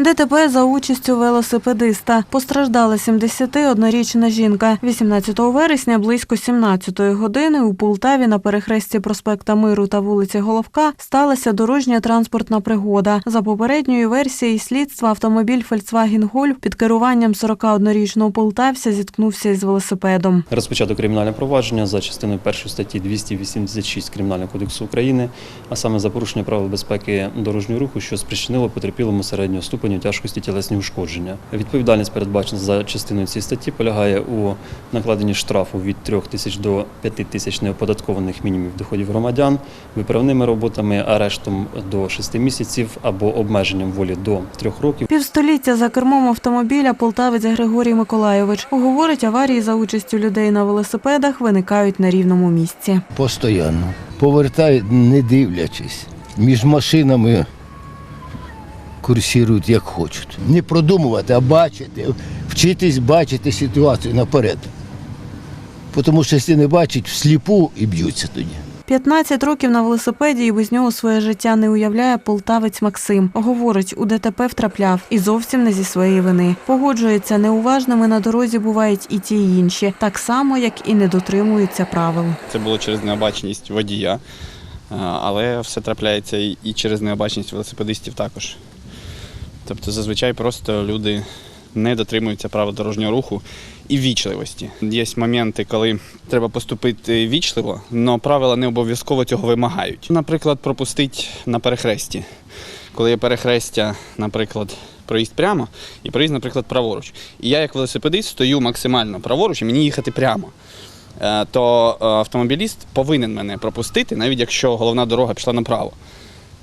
ДТП за участю велосипедиста. Постраждала 71-річна жінка. 18 вересня близько 17-ї години у Полтаві на перехресті проспекта Миру та вулиці Головка сталася дорожня транспортна пригода. За попередньою версією слідства автомобіль Volkswagen Golf під керуванням 41-річного полтавця зіткнувся із велосипедом. Розпочато кримінальне провадження за частиною першої статті 286 Кримінального кодексу України, а саме за порушення правил безпеки дорожнього руху, що спричинило потерпілому середнього ступеню тяжкості тілесні ушкодження. Відповідальність передбачена за частиною цієї статті полягає у накладенні штрафу від 3 тисяч до 5 тисяч неоподаткованих мінімумів доходів громадян, виправними роботами, арештом до 6 місяців або обмеженням волі до 3 років. Півстоліття за кермом автомобіля полтавець Григорій Миколайович говорить, аварії за участю людей на велосипедах виникають на рівному місці. Постоянно. Повертають, не дивлячись. Між машинами курсірують як хочуть. Не продумувати, а бачити, вчитись бачити ситуацію наперед. Тому що якщо не бачать, всліпу і б'ються тоді. 15 років на велосипеді і без нього своє життя не уявляє полтавець Максим. Говорить, у ДТП втрапляв і зовсім не зі своєї вини. Погоджується, неуважними на дорозі бувають і ті, і інші, так само, як і не дотримуються правил. Це було через необаченість водія, але все трапляється і через необаченість велосипедистів також. Тобто зазвичай просто люди не дотримуються правил дорожнього руху і вічливості. Є моменти, коли треба поступити вічливо, але правила не обов'язково цього вимагають. Наприклад, пропустити на перехресті. Коли є перехрестя, наприклад, проїзд прямо і проїзд, наприклад, праворуч. І я, як велосипедист, стою максимально праворуч і мені їхати прямо. Е, то е, автомобіліст повинен мене пропустити, навіть якщо головна дорога пішла направо.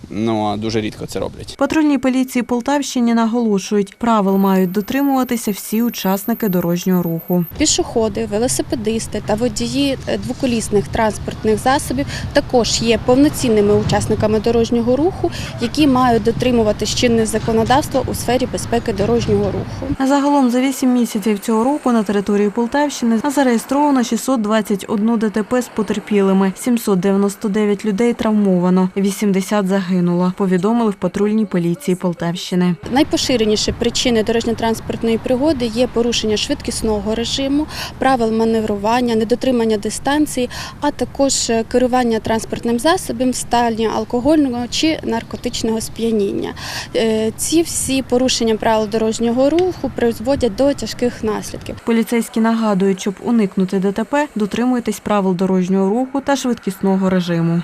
Ну, а дуже рідко це роблять. Патрульній поліції Полтавщини наголошують, правил мають дотримуватися всі учасники дорожнього руху. Пішоходи, велосипедисти та водії е, двоколісних транспортних засобів також є повноцінними учасниками дорожнього руху, які мають дотримувати чинне законодавство у сфері безпеки дорожнього руху. Загалом за 8 місяців цього року на території Полтавщини зареєстровано 621 ДТП з потерпілими, 799 людей травмовано, 80 загинуло, повідомили в патрульній поліції Полтавщини. Найпоширеніші причини дорожньо-транспортної пригоди є порушення швидкісного режиму, правил маневрування, недотримання дистанції, а також е, керування транспортним засобом в стані алкогольного чи наркотичного сп'яніння. Е, Ці всі порушення правил дорожнього руху призводять до тяжких наслідків. Поліцейські нагадують, щоб уникнути ДТП, дотримуйтесь правил дорожнього руху та швидкісного режиму.